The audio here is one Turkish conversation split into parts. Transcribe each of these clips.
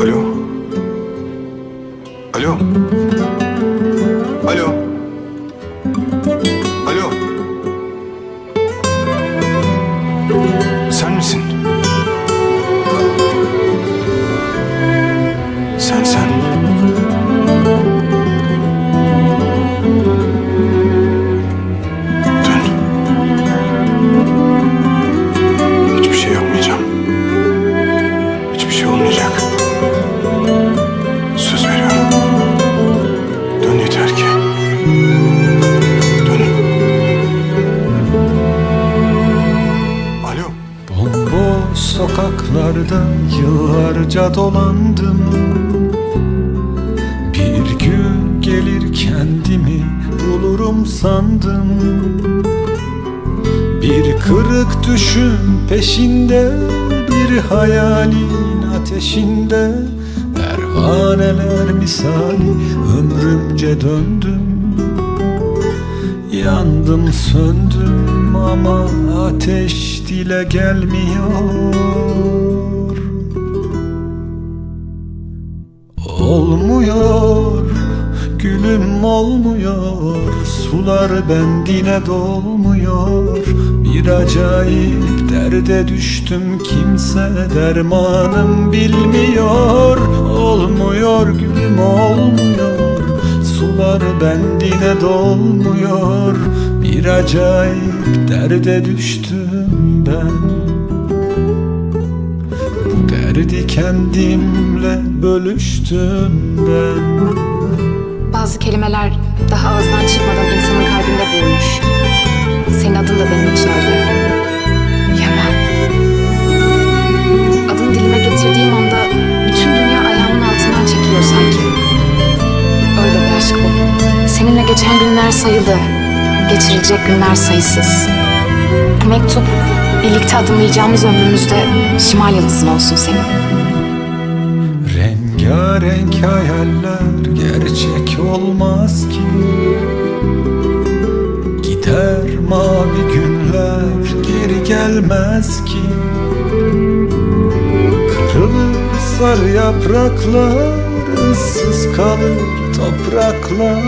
Alo. Alo. Sokaklarda yıllarca dolandım. Bir gün gelir kendimi bulurum sandım. Bir kırık düşün peşinde Bir hayalin ateşinde. Pervaneler misali ömrümce döndüm Yandım söndüm ama ateş dile gelmiyor. Olmuyor gülüm olmuyor Sular bendine dolmuyor. Bir acayip derde düştüm kimse dermanım bilmiyor. Olmuyor gülüm olmuyor Sular bendine dolmuyor Bir acayip derde düştüm ben Bu derdi kendimle bölüştüm ben Bazı kelimeler daha ağızdan çıkmadan insanın kalbinde büyümüş. Senin adın da benim için öyle. Yaman. Adını dilime getirdiğim anda bütün dünya ayağımın altından çekiliyor sanki. Öyle bir aşk bu. Seninle geçen günler sayılı. Geçirilecek günler sayısız. Bu mektup birlikte adımlayacağımız ömrümüzde şimal yıldızın olsun senin. Rengarenk hayaller gerçek olmaz ki Gider mavi günler geri gelmez ki Kırılır sarı yapraklar ıssız kalır topraklar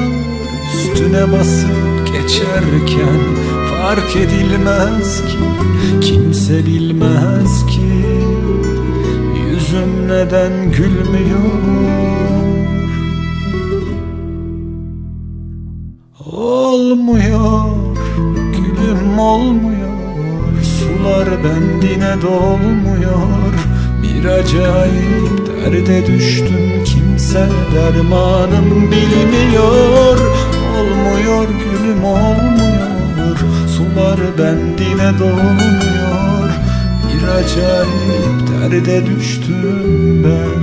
Üstüne basıp geçerken fark edilmez ki Kimse bilmez ki. Yüzüm neden gülmüyor? Olmuyor Gülüm olmuyor. Sular bendine dolmuyor. Bir acayip derde düştüm Kimse dermanım bilmiyor yollar bendine dolmuyor Bir acayip derde düştüm ben.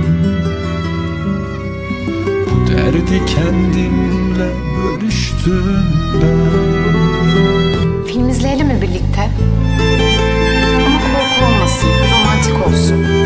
Bu derdi kendimle bölüştüm ben. Film izleyelim mi birlikte? Ama korku olmasın, romantik olsun.